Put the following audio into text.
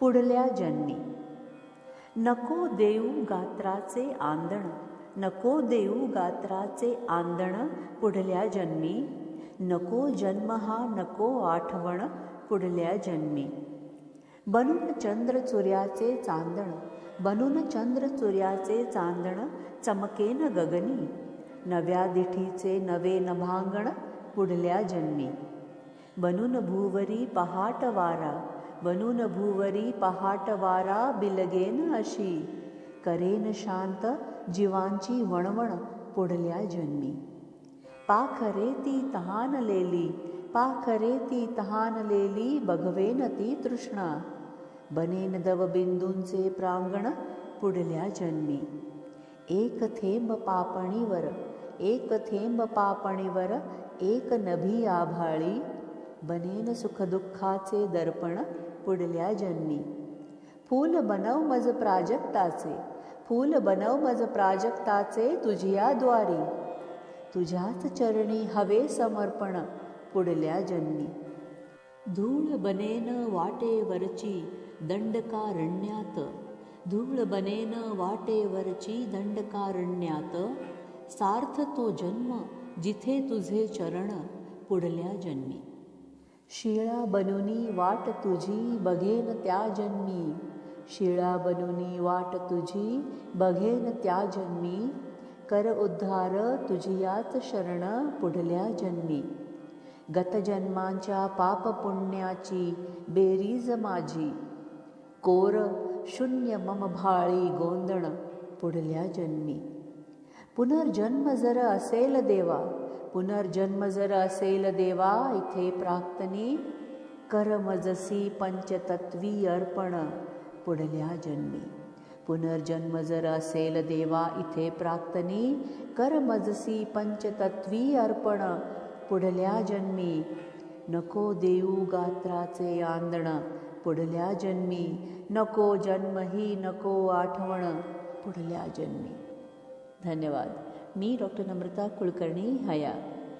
पुढल्या जन्मी. नको देऊ गात्राचे आंदण नको देऊ गात्राचे आंदण पुढल्या जन्मी. नको जन्म हा नको आठवण पुढल्या जन्मी. बनून चंद्रचुर्याचे चांदण बनून चंद्रचुर्याचे चांदण चमकेन गगनी. नव्या दिठीचे नवे नभांगण पुढल्या जन्मी. बनून भूवरी पहाट वारा बनून भूवरी पहाट वारा बिलगेन अशी करेन शांत जीवांची वणवण पुढल्या जन्मी पाखरे ती तहानलेली पाखरे ती तहानलेली बघवेन ती तृष्णा बनेन दवबिंदूंचे प्रांगण पुढल्या जन्मी एक थेंब पापणीवर एक थेंब पापणीवर एक नभी आभाळी बनेन सुखदुःखाचे दर्पण पुढल्या जन्मी फूल बनव मज प्राजक्ताचे फूल बनव मज प्राजक्ताचे तुझियाद्वारी तुझ्याच चरणी हवे समर्पण पुढल्या जन्मी धूळ बनेन वाटेवरची दंडकारण्यात. धूळ बनेन वाटेवरची दंडकारण्यात. सार्थ तो जन्म जिथे तुझे चरण पुढल्या जन्मी शिळा बनुनी वाट तुझी बघेन त्या जन्मी शिळा बनुनी वाट तुझी बघेन त्या जन्मी कर उद्धार तुझियाच शरण पुढल्या जन्मी. गतजन्मांच्या पापपुण्याची बेरीज माझी. कोर शून्य मम भाळी गोंदण पुढल्या जन्मी. पुनर्जन्म जर असेल देवा पुनर्जन्म जर असेल देवा, इथे प्राक्तनी, करमजसी पंचतत्वी अर्पण, पुढल्या जन्मी. पुनर्जन्म जर असेल देवा, इथे प्राक्तनी, करमजसी पंचतत्वी अर्पण, पुढल्या जन्मी. नको देऊ गात्राचे आंदण, पुढल्या जन्मी. नको जन्मही, नको आठवण, पुढल्या जन्मी. धन्यवाद. मी डॉक्टर नम्रता कुलकर्णी हया.